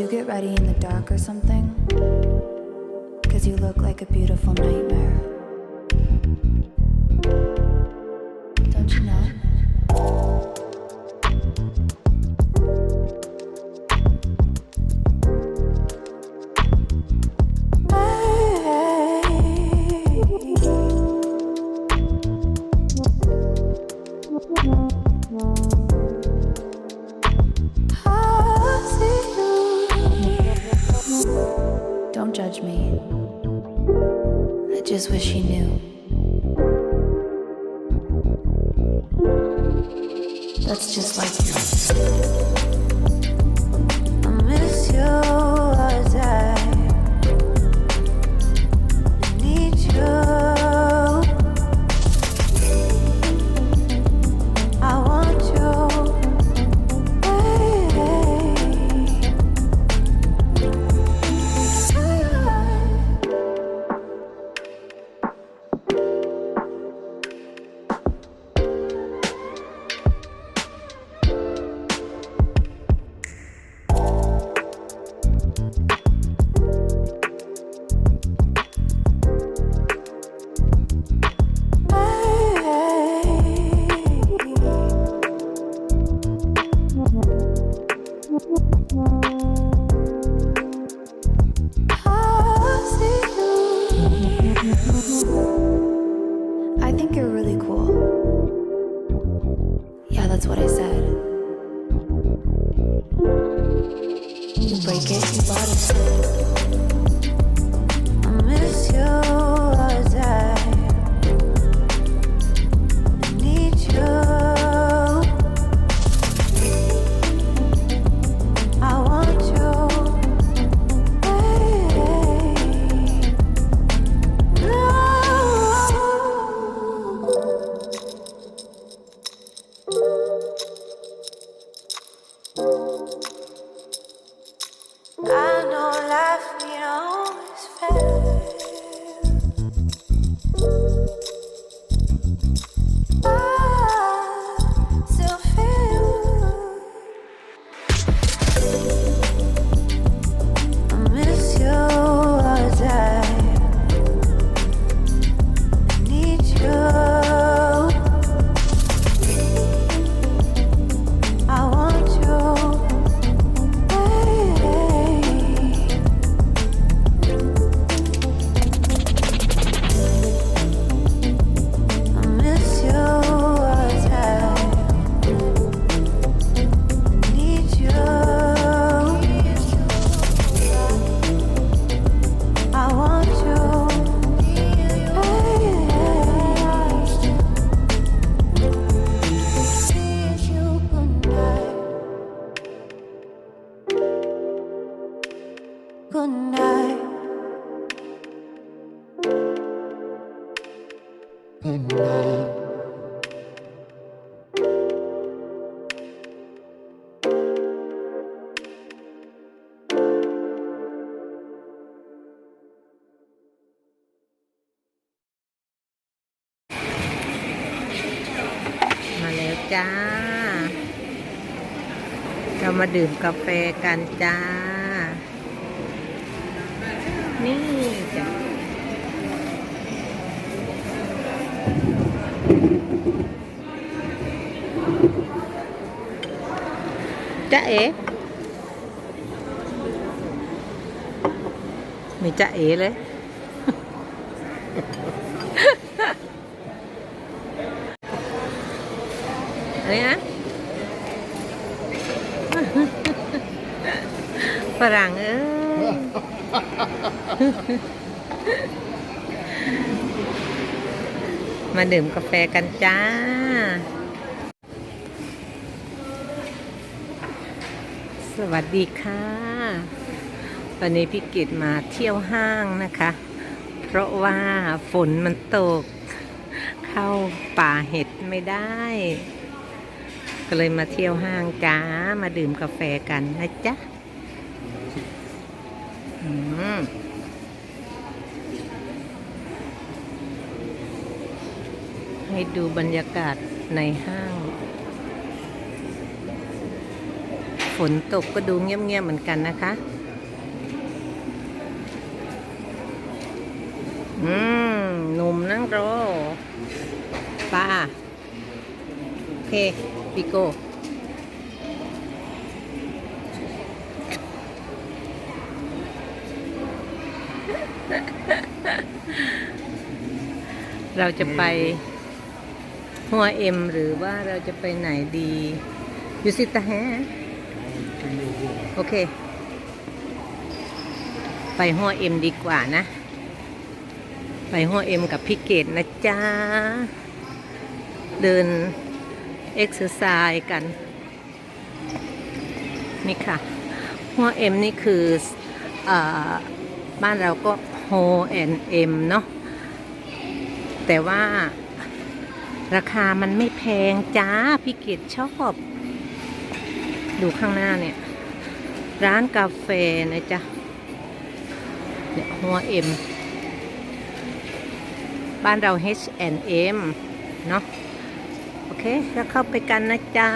you get ready in the dark or something? Cause you look like a beautiful nightmare. Judge me. I just wish you knew. That's just like you. You break it, you bought it. I miss you Good night.. มาแล้วจ้าเรามาดื่มกาแฟกันจ้า นี่จ้ะ จ้าเอ๋ไม่จ้าเอ๋เลยอะไรนะฝรั่งเอ้ยมาดื่มกาแฟกันจ้า สวัสดีค่ะ วันนี้พี่กิตมาเที่ยวห้างนะคะ เพราะว่าฝนมันตก เข้าป่าเห็ดไม่ได้ ก็เลยมาเที่ยวห้างจ้า มาดื่มกาแฟกันนะจ๊ะอืมให้ดูบรรยากาศในห้าง ฝ นตกก็ดูเงียบๆเหมือนกันนะคะ อืม หนุ่มนั่งรอป้าโอเคปิโก้เราจะไปหัวเอ็มหรือว่าเราจะไปไหนดียูซิตาแฮ โอเค ไปหัวเอ็มดีกว่านะ ไปหัวเอ็มกับพี่เกดนะจ๊ะ เดินเอ็กซ์ไซส์กัน นี่ค่ะหัวเอ็มนี่คืออบ้านเราก็โฮแอนเอ็มเนาะแต่ว่าราคามันไม่แพงจ้าพี่เกดชอบ ดูข้างหน้าเนี่ย ร้านกาแฟนะจ๊ะเนี่ยหัวเอ็มบ้านเรา H&M เนาะโอเค แล้วเข้าไปกันนะจ๊ะ